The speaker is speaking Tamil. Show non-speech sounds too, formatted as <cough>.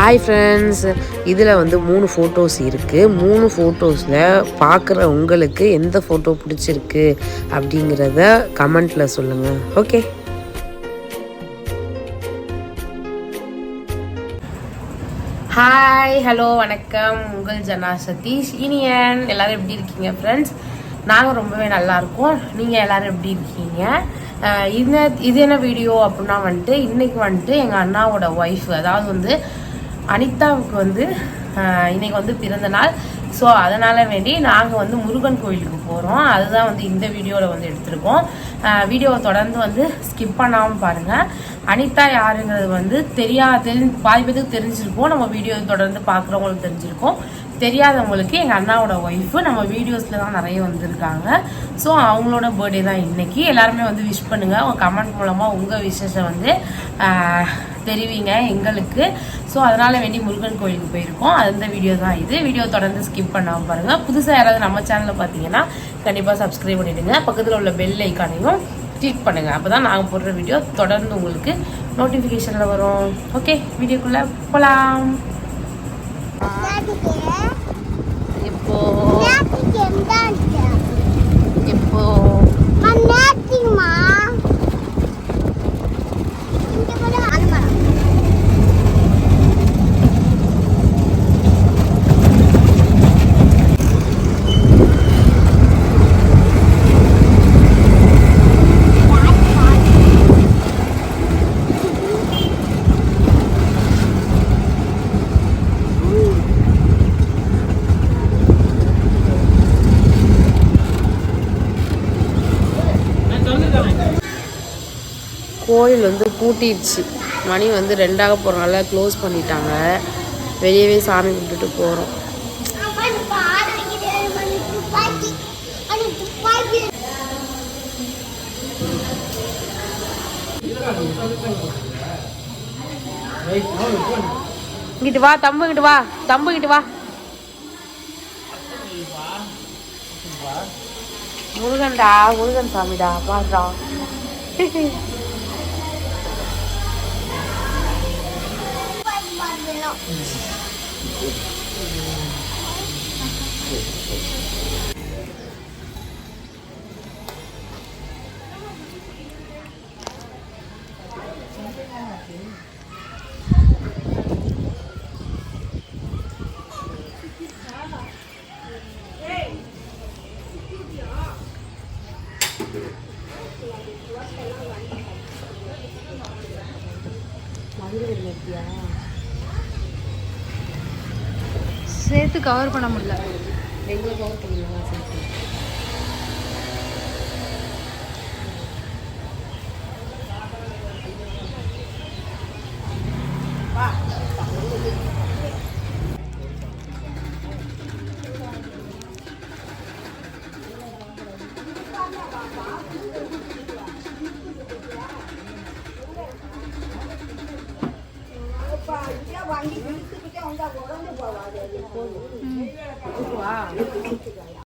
ஹாய் ஃப்ரெண்ட்ஸ் இதில் வந்து மூணு ஃபோட்டோஸ் இருக்குது மூணு ஃபோட்டோஸில் பார்க்குற உங்களுக்கு எந்த ஃபோட்டோ பிடிச்சிருக்கு அப்படிங்கிறத கமெண்ட்டில் சொல்லுங்கள் ஓகே ஹாய் ஹலோ வணக்கம். உங்கள் ஜனா சதீஷ். இனியன் எல்லாரும் எப்படி இருக்கீங்க ஃப்ரெண்ட்ஸ் நாங்கள் ரொம்பவே நல்லா இருக்கோம். நீங்கள் எல்லாரும் எப்படி இருக்கீங்க? இது இந்த இது என்ன வீடியோ அப்படின்னா வந்துட்டு இன்னைக்கு வந்துட்டு எங்கள் அண்ணாவோட ஒய்ஃப் அதாவது வந்து அனிதாவுக்கு வந்து இன்றைக்கி இன்னைக்கு வந்து பிறந்த நாள். ஸோ அதனால் வேண்டி நாங்கள் வந்து முருகன் கோயிலுக்கு போகிறோம் அதுதான் வந்து இந்த வீடியோவில் வந்து எடுத்திருக்கோம். வீடியோவை தொடர்ந்து வந்து ஸ்கிப் பண்ணாமல் பாருங்கள் அனிதா யாருங்கிறது வந்து தெரியா தெரி பாதி பேத்துக்கு தெரிஞ்சிருக்கும். நம்ம வீடியோ தொடர்ந்து பார்க்குறவங்களுக்கு தெரிஞ்சிருக்கும். தெரியாதவங்களுக்கு எங்கள் அண்ணாவோட ஒய்ஃபு நம்ம வீடியோஸில் தான் நிறைய வந்திருக்காங்க. ஸோ அவங்களோட பர்த்டே தான் இன்றைக்கி எல்லாருமே வந்து விஷ் பண்ணுங்கள் உங்கள் கமெண்ட் மூலமாக உங்கள் விஷயத்தை வந்து தெரிவிங்க எங்களுக்கு. ஸோ அதனால் வேண்டி முருகன் கோயிலுக்கு போயிருக்கோம். அந்த வீடியோ தான் இது. வீடியோ தொடர்ந்து ஸ்கிப் பண்ணாமல் பாருங்கள் புதுசாக யாராவது நம்ம சேனலில் பார்த்தீங்கன்னா கண்டிப்பாக சப்ஸ்கிரைப் பண்ணிவிடுங்க பக்கத்தில் உள்ள பெல் ஐக்கானையும் கிளிக் பண்ணுங்கள் அப்போ தான் நாங்கள் போடுற வீடியோ தொடர்ந்து உங்களுக்கு நோட்டிஃபிகேஷனில் வரும். ஓகே வீடியோக்குள்ளே போகலாம் 나도 돼. 예뻐. 나도 잼단. கோயில் வந்து பூட்டிடுச்சு மணி வந்து ரெண்டாக போகிறனால க்ளோஸ் பண்ணிட்டாங்க. வெளியவே சாமி கும்பிட்டுட்டு போகிறோம் இங்கிட்டு வா தம்பு இங்கிட்டு வா தம்பு இங்கிட்டு வா. முருகன்டா முருகன் சாமிடா பாடுறா. <laughs> 있어요. 완전 맵이야. சேர்த்து கவர் பண்ண முடியல. எங்கே கவர் பண்ணிடலாம் சேர்த்து. வண்டி இழுத்துக்கிட்டே வந்தா உடஞ்சு போவாது